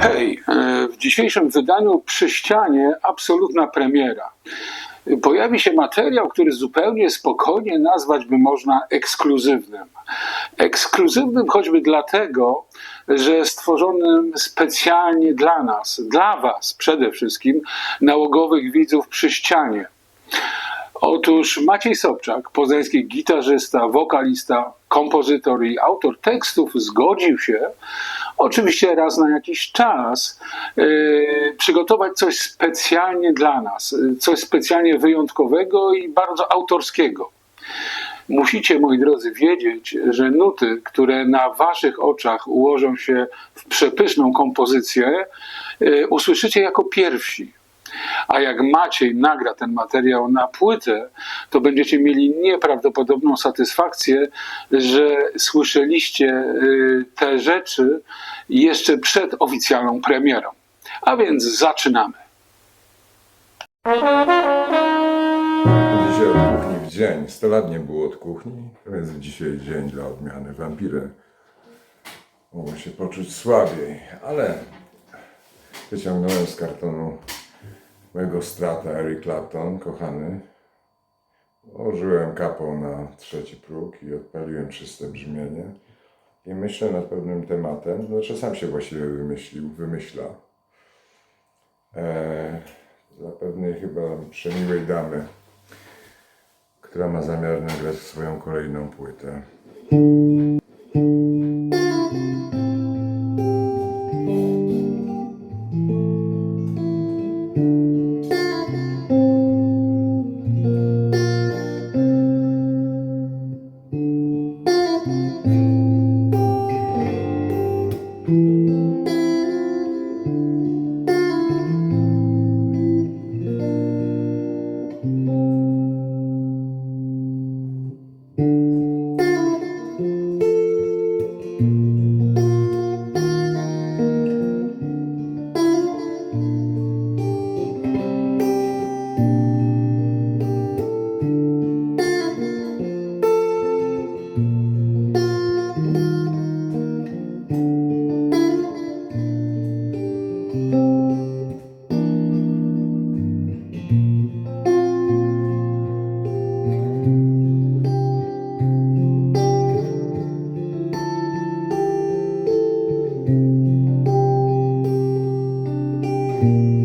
Hej, e, w dzisiejszym wydaniu przy ścianie absolutna premiera. Pojawi się materiał, który zupełnie spokojnie nazwać by można ekskluzywnym. Ekskluzywnym choćby dlatego, że stworzonym specjalnie dla nas, dla Was przede wszystkim, nałogowych widzów przy ścianie. Otóż Maciej Sobczak, poznański gitarzysta, wokalista, kompozytor i autor tekstów, zgodził się, oczywiście raz na jakiś czas, yy, przygotować coś specjalnie dla nas, yy, coś specjalnie wyjątkowego i bardzo autorskiego. Musicie, moi drodzy, wiedzieć, że nuty, które na waszych oczach ułożą się w przepyszną kompozycję, yy, usłyszycie jako pierwsi. A jak Maciej nagra ten materiał na płytę, to będziecie mieli nieprawdopodobną satysfakcję, że słyszeliście y, te rzeczy jeszcze przed oficjalną premierą. A więc zaczynamy. Dzisiaj od kuchni w dzień. 100 lat nie było od kuchni, więc dzisiaj dzień dla odmiany. Wampiry mogą się poczuć słabiej, ale wyciągnąłem z kartonu mojego strata Eric Clapton, kochany. Użyłem kapą na trzeci próg i odpaliłem czyste brzmienie. I myślę nad pewnym tematem, znaczy sam się właściwie wymyślił, wymyśla. Dla pewnej chyba przemiłej damy, która ma zamiar nagrać swoją kolejną płytę. A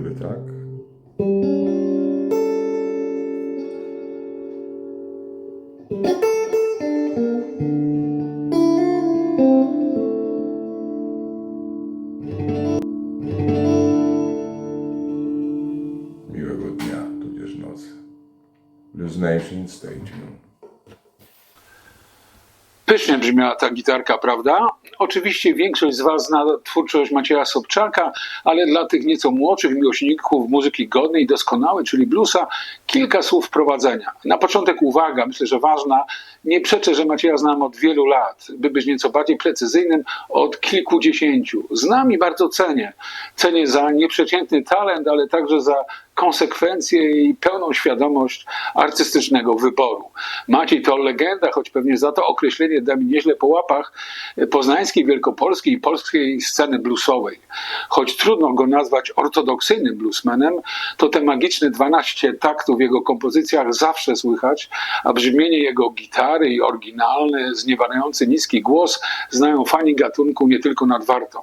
gdyby tak? Miłego dnia, tudzież nocy. Stay tuned. Pysznie brzmiała ta gitarka, prawda? Oczywiście większość z Was zna twórczość Macieja Sobczaka, ale dla tych nieco młodszych miłośników muzyki godnej i doskonałej, czyli bluesa, kilka słów wprowadzenia. Na początek uwaga, myślę, że ważna. Nie przeczę, że Macieja znam od wielu lat. By być nieco bardziej precyzyjnym, od kilkudziesięciu. Znam i bardzo cenię. Cenię za nieprzeciętny talent, ale także za konsekwencje i pełną świadomość artystycznego wyboru. Maciej to legenda, choć pewnie za to określenie da mi nieźle po łapach poznańskiej, wielkopolskiej i polskiej sceny bluesowej. Choć trudno go nazwać ortodoksyjnym bluesmanem, to te magiczne 12 taktów w jego kompozycjach zawsze słychać, a brzmienie jego gitary i oryginalny, zniewalający niski głos znają fani gatunku nie tylko nad Wartą.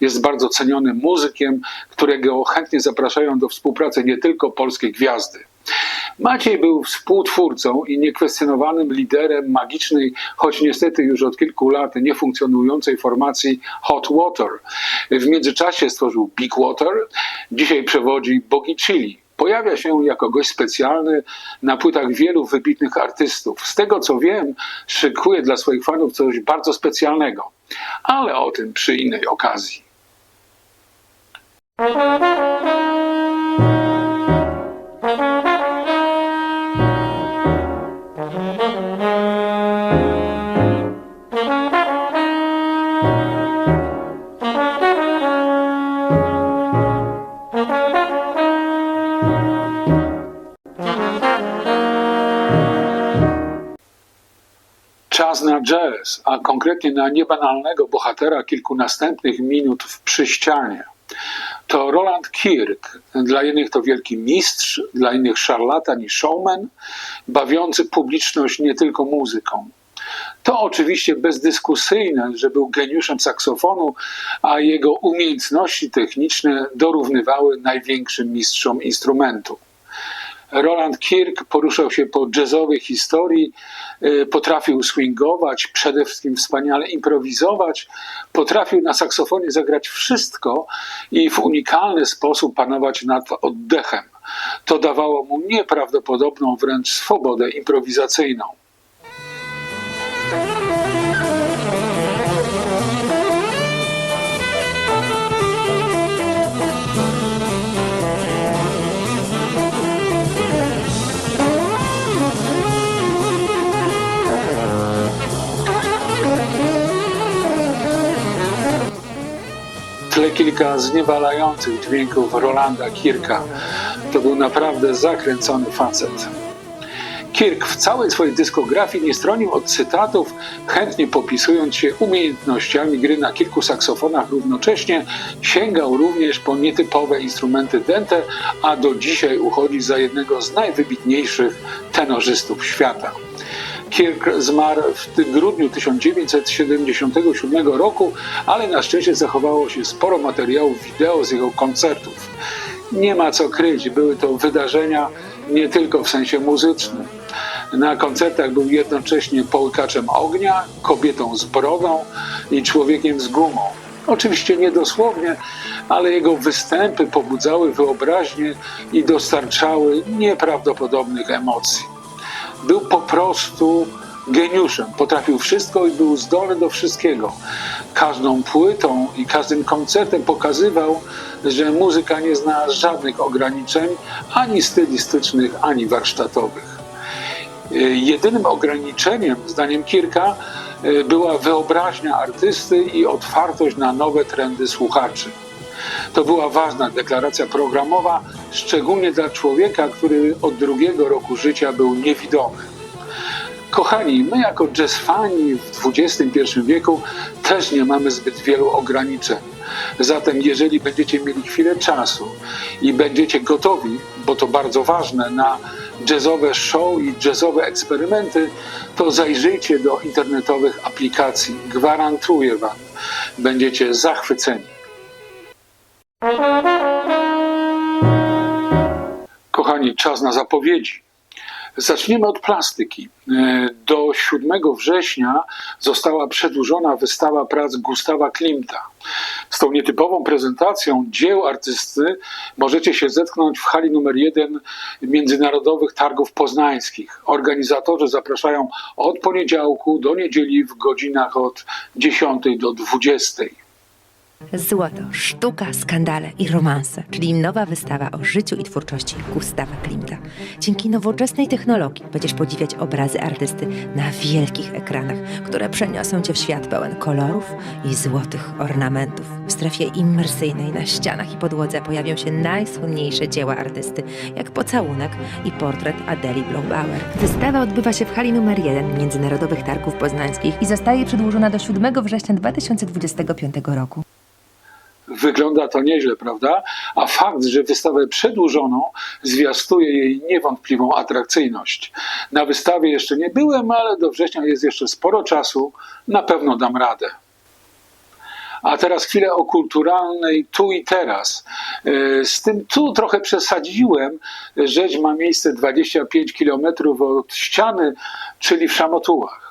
Jest bardzo cenionym muzykiem, którego chętnie zapraszają do współpracy nie tylko polskie gwiazdy. Maciej był współtwórcą i niekwestionowanym liderem magicznej, choć niestety już od kilku lat niefunkcjonującej formacji Hot Water. W międzyczasie stworzył Big Water, dzisiaj przewodzi Bogi Chili. Pojawia się jako gość specjalny na płytach wielu wybitnych artystów. Z tego co wiem, szykuje dla swoich fanów coś bardzo specjalnego, ale o tym przy innej okazji. Na jazz, a konkretnie na niebanalnego bohatera kilku następnych minut w przyścianie. To Roland Kirk. Dla jednych to wielki mistrz, dla innych szarlatan i showman, bawiący publiczność nie tylko muzyką. To oczywiście bezdyskusyjne, że był geniuszem saksofonu, a jego umiejętności techniczne dorównywały największym mistrzom instrumentu. Roland Kirk poruszał się po jazzowej historii, y, potrafił swingować, przede wszystkim wspaniale improwizować, potrafił na saksofonie zagrać wszystko i w unikalny sposób panować nad oddechem. To dawało mu nieprawdopodobną wręcz swobodę improwizacyjną. Tle kilka zniewalających dźwięków Rolanda Kirka. To był naprawdę zakręcony facet. Kirk w całej swojej dyskografii nie stronił od cytatów, chętnie popisując się umiejętnościami gry na kilku saksofonach równocześnie, sięgał również po nietypowe instrumenty dęte, a do dzisiaj uchodzi za jednego z najwybitniejszych tenorzystów świata. Kirk zmarł w grudniu 1977 roku, ale na szczęście zachowało się sporo materiałów wideo z jego koncertów. Nie ma co kryć, były to wydarzenia nie tylko w sensie muzycznym. Na koncertach był jednocześnie połykaczem ognia, kobietą z brodą i człowiekiem z gumą. Oczywiście nie dosłownie, ale jego występy pobudzały wyobraźnię i dostarczały nieprawdopodobnych emocji. Był po prostu geniuszem. Potrafił wszystko i był zdolny do wszystkiego. Każdą płytą i każdym koncertem pokazywał, że muzyka nie zna żadnych ograniczeń, ani stylistycznych, ani warsztatowych. Jedynym ograniczeniem, zdaniem Kirka, była wyobraźnia artysty i otwartość na nowe trendy słuchaczy. To była ważna deklaracja programowa, szczególnie dla człowieka, który od drugiego roku życia był niewidomy. Kochani, my jako jazz fani w XXI wieku też nie mamy zbyt wielu ograniczeń. Zatem jeżeli będziecie mieli chwilę czasu i będziecie gotowi, bo to bardzo ważne, na jazzowe show i jazzowe eksperymenty, to zajrzyjcie do internetowych aplikacji. Gwarantuję Wam, będziecie zachwyceni. Kochani, czas na zapowiedzi. Zaczniemy od plastyki. E, Do 7 września została przedłużona wystawa prac Gustawa Klimta. Z tą nietypową prezentacją dzieł artysty możecie się zetknąć w hali numer 1 Międzynarodowych Targów Poznańskich. Organizatorzy zapraszają od poniedziałku do niedzieli w godzinach od 10 do 20. Złoto, sztuka, skandale i romanse, czyli nowa wystawa o życiu i twórczości Gustawa Klimta. Dzięki nowoczesnej technologii będziesz podziwiać obrazy artysty na wielkich ekranach, które przeniosą cię w świat pełen kolorów i złotych ornamentów. W strefie immersyjnej na ścianach i podłodze pojawią się najsłynniejsze dzieła artysty, jak Pocałunek i portret Adeli Blombauer. Wystawa odbywa się w hali numer 1 Międzynarodowych Targów Poznańskich i zostaje przedłużona do 7 września 2025 roku. Wygląda to nieźle, prawda? A fakt, że wystawę przedłużono, zwiastuje jej niewątpliwą atrakcyjność. Na wystawie jeszcze nie byłem, ale do września jest jeszcze sporo czasu. Na pewno dam radę. A teraz chwilę o kulturalnej tu i teraz. E, Z tym tu trochę przesadziłem. Rzeź ma miejsce 25 km od ściany, czyli w Szamotułach.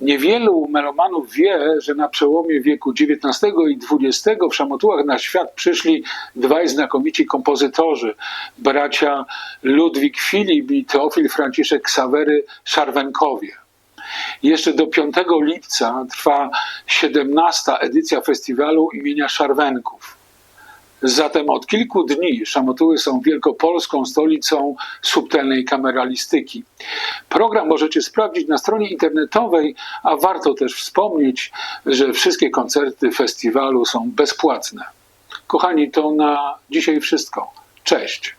Niewielu melomanów wie, że na przełomie wieku XIX i XX w Szamotułach na świat przyszli dwaj znakomici kompozytorzy, bracia Ludwik Filip i Teofil Franciszek Ksawery Szarwenkowie. Jeszcze do 5 lipca trwa 17. edycja festiwalu imienia Szarwenków. Zatem od kilku dni Szamotuły są wielkopolską stolicą subtelnej kameralistyki. Program możecie sprawdzić na stronie internetowej, a warto też wspomnieć, że wszystkie koncerty festiwalu są bezpłatne. Kochani, to na dzisiaj wszystko. Cześć.